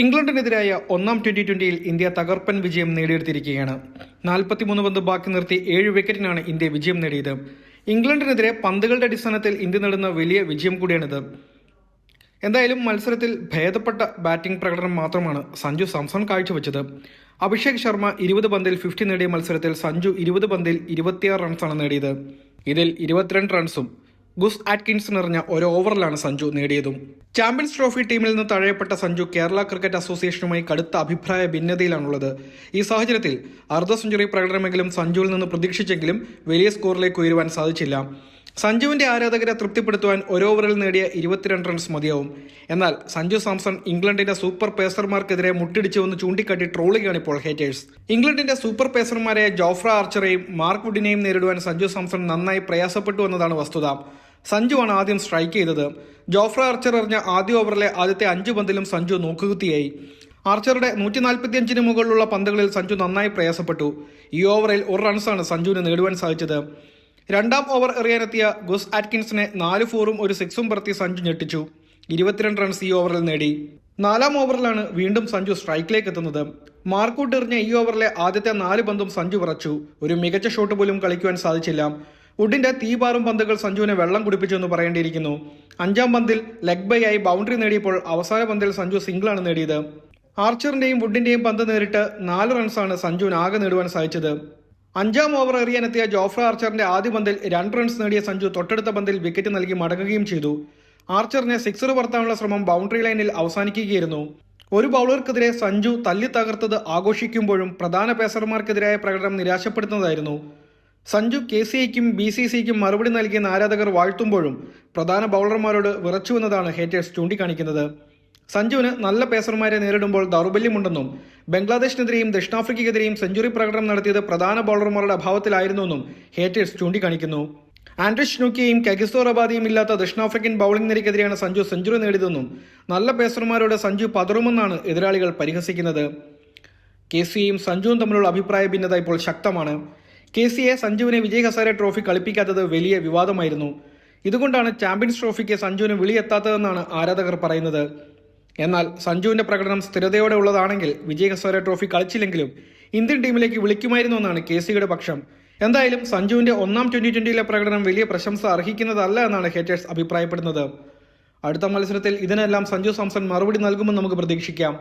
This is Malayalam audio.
ഇംഗ്ലണ്ടിനെതിരായ ഒന്നാം ട്വന്റി ട്വന്റിയിൽ ഇന്ത്യ തകർപ്പൻ വിജയം നേടിയെടുത്തിരിക്കുകയാണ്. നാൽപ്പത്തിമൂന്ന് പന്ത് ബാക്കി നിർത്തി ഏഴ് വിക്കറ്റിനാണ് ഇന്ത്യ വിജയം നേടിയത്. ഇംഗ്ലണ്ടിനെതിരെ പന്തുകളുടെ അടിസ്ഥാനത്തിൽ ഇന്ത്യ നേടുന്ന വലിയ വിജയം കൂടിയാണിത്. എന്തായാലും മത്സരത്തിൽ ഭേദപ്പെട്ട ബാറ്റിംഗ് പ്രകടനം മാത്രമാണ് സഞ്ജു സാംസൺ കാഴ്ചവെച്ചത്. അഭിഷേക് ശർമ്മ ഇരുപത് പന്തിൽ ഫിഫ്റ്റി നേടിയ മത്സരത്തിൽ സഞ്ജു ഇരുപത് പന്തിൽ ഇരുപത്തിയാറ് റൺസാണ് നേടിയത്. ഇതിൽ ഇരുപത്തിരണ്ട് റൺസും ഗുസ് ആറ്റ്കിൻസ് നിറഞ്ഞ ഒരു ഓവറിലാണ് സഞ്ജു നേടിയതും. ചാമ്പ്യൻസ് ട്രോഫി ടീമിൽ നിന്ന് തഴയപ്പെട്ട സഞ്ജു കേരള ക്രിക്കറ്റ് അസോസിയേഷനുമായി കടുത്ത അഭിപ്രായ ഭിന്നതയിലാണുള്ളത്. ഈ സാഹചര്യത്തിൽ അർദ്ധ സെഞ്ചുറി പ്രകടനമെങ്കിലും സഞ്ജുവിൽ നിന്ന് പ്രതീക്ഷിച്ചെങ്കിലും വലിയ സ്കോറിലേക്ക് ഉയരുവാൻ സാധിച്ചില്ല. സഞ്ജുവിന്റെ ആരാധകരെ തൃപ്തിപ്പെടുത്തുവാൻ ഒരു ഓവറിൽ നേടിയ ഇരുപത്തിരണ്ട് റൺസ് മതിയാവും. എന്നാൽ സഞ്ജു സാംസൺ ഇംഗ്ലണ്ടിന്റെ സൂപ്പർ പേസർമാർക്കെതിരെ മുട്ടിടിച്ചുവെന്ന് ചൂണ്ടിക്കാട്ടി ട്രോളുകയാണ് ഇപ്പോൾ ഹേറ്റേഴ്സ്. ഇംഗ്ലണ്ടിന്റെ സൂപ്പർ പേസർമാരായ ജോഫ്ര ആർച്ചറെയും മാർക്ക് വുഡിനെയും നേരിടുവാൻ സഞ്ജു സാംസൺ നന്നായി പ്രയാസപ്പെട്ടു എന്നതാണ് വസ്തുത. സഞ്ജുവാണ് ആദ്യം സ്ട്രൈക്ക് ചെയ്തത്. ജോഫ്ര ആർച്ചർ എറിഞ്ഞ ആദ്യ ഓവറിലെ ആദ്യത്തെ അഞ്ച് പന്തിലും സഞ്ജു നോക്കുകുത്തിയായി ആർച്ചറുടെ നൂറ്റി നാൽപ്പത്തിയഞ്ചിന് മുകളിലുള്ള പന്തുകളിൽ സഞ്ജു നന്നായി പ്രയാസപ്പെട്ടു. ഈ ഓവറിൽ ഒരു റൺസാണ് സഞ്ജുവിന് നേടുവാൻ സാധിച്ചത്. രണ്ടാം ഓവർ എറിയാനെത്തിയ ഗുസ് ആറ്റ്കിൻസിനെ നാല് ഫോറും ഒരു സിക്സും പറത്തി സഞ്ജു ഞെട്ടിച്ചു. ഇരുപത്തിരണ്ട് റൺസ് ഈ ഓവറിൽ നേടി. നാലാം ഓവറിലാണ് വീണ്ടും സഞ്ജു സ്ട്രൈക്കിലേക്ക് എത്തുന്നത്. മാർക്കൂട്ട് എറിഞ്ഞ ഈ ഓവറിലെ ആദ്യത്തെ നാല് പന്തും സഞ്ജു പറച്ചു ഒരു മികച്ച ഷോട്ട് പോലും കളിക്കുവാൻ സാധിച്ചില്ല. വുഡിന്റെ തീപാറും പന്തുകൾ സഞ്ജുവിനെ വെള്ളം കുടിപ്പിച്ചു എന്ന് പറയേണ്ടിയിരിക്കുന്നു. അഞ്ചാം പന്തിൽ ലെഗ് ബൈ ആയി ബൗണ്ടറി നേടിയപ്പോൾ അവസാന പന്തിൽ സഞ്ജു സിംഗിളാണ് നേടിയത്. ആർച്ചറിന്റെയും വുഡിന്റെയും പന്ത് നേരിട്ട് നാല് റൺസാണ് സഞ്ജുവിന് ആകെ നേടുവാൻ സാധിച്ചത്. അഞ്ചാം ഓവർ എറിയാനെത്തിയ ജോഫ്ര ആർച്ചറിന്റെ ആദ്യ പന്തിൽ രണ്ട് റൺസ് നേടിയ സഞ്ജു തൊട്ടടുത്ത പന്തിൽ വിക്കറ്റ് നൽകി മടങ്ങുകയും ചെയ്തു. ആർച്ചറിനെ സിക്സർ പറത്താനുള്ള ശ്രമം ബൗണ്ടറി ലൈനിൽ അവസാനിക്കുകയായിരുന്നു. ഒരു ബൗളർക്കെതിരെ സഞ്ജു തല്ലി തകർത്തത് ആഘോഷിക്കുമ്പോഴും പ്രധാന പേസർമാർക്കെതിരായ പ്രകടനം നിരാശപ്പെടുത്തുന്നതായിരുന്നു. സഞ്ജു കെ സി ഐക്കും ബി സി സിക്കും മറുപടി നൽകിയെന്ന് ആരാധകർ വാഴ്ത്തുമ്പോഴും പ്രധാന ബൗളർമാരോട് വിറച്ചുവെന്നതാണ് ഹേറ്റേഴ്സ് ചൂണ്ടിക്കാണിക്കുന്നത്. സഞ്ജുവിന് നല്ല പേസർമാരെ നേരിടുമ്പോൾ ദൗർബല്യമുണ്ടെന്നും ബംഗ്ലാദേശിനെതിരെയും ദക്ഷിണാഫ്രിക്കയ്ക്കെതിരെയും സെഞ്ചുറി പ്രകടനം നടത്തിയത് പ്രധാന ബൗളർമാരുടെ അഭാവത്തിലായിരുന്നുവെന്നും ഹേറ്റേഴ്സ് ചൂണ്ടിക്കാണിക്കുന്നു. ആൻഡ്രിഷ് നുക്കിയും കഗിസോ റബാദിയും ഇല്ലാത്ത ദക്ഷിണാഫ്രിക്കൻ ബൗളിംഗ് നിരക്കെതിരെയാണ് സഞ്ജു സെഞ്ചുറി നേടിയതെന്നും നല്ല പേസർമാരോട് സഞ്ജു പതറുമെന്നാണ് എതിരാളികൾ പരിഹസിക്കുന്നത്. കെ സിയും സഞ്ജുവും തമ്മിലുള്ള അഭിപ്രായ ഭിന്നത ഇപ്പോൾ ശക്തമാണ്. കെ സി എ സഞ്ജുവിനെ വിജയ് ഹസാരെ ട്രോഫി കളിപ്പിക്കാത്തത് വലിയ വിവാദമായിരുന്നു. ഇതുകൊണ്ടാണ് ചാമ്പ്യൻസ് ട്രോഫിക്ക് സഞ്ജുവിന് വിളിയെത്താത്തതെന്നാണ് ആരാധകർ പറയുന്നത്. എന്നാൽ സഞ്ജുവിന്റെ പ്രകടനം സ്ഥിരതയോടെ ഉള്ളതാണെങ്കിൽ വിജയ് ഹസാരെ ട്രോഫി കളിച്ചില്ലെങ്കിലും ഇന്ത്യൻ ടീമിലേക്ക് വിളിക്കുമായിരുന്നു എന്നാണ് കെ സിയുടെ പക്ഷം. എന്തായാലും സഞ്ജുവിന്റെ ഒന്നാം ട്വന്റി ട്വന്റിയിലെ പ്രകടനം വലിയ പ്രശംസ അർഹിക്കുന്നതല്ല എന്നാണ് ഹേറ്റേഴ്സ് അഭിപ്രായപ്പെടുന്നത്. അടുത്ത മത്സരത്തിൽ ഇതിനെല്ലാം സഞ്ജു സാംസൺ മറുപടി നൽകുമെന്ന് നമുക്ക് പ്രതീക്ഷിക്കാം.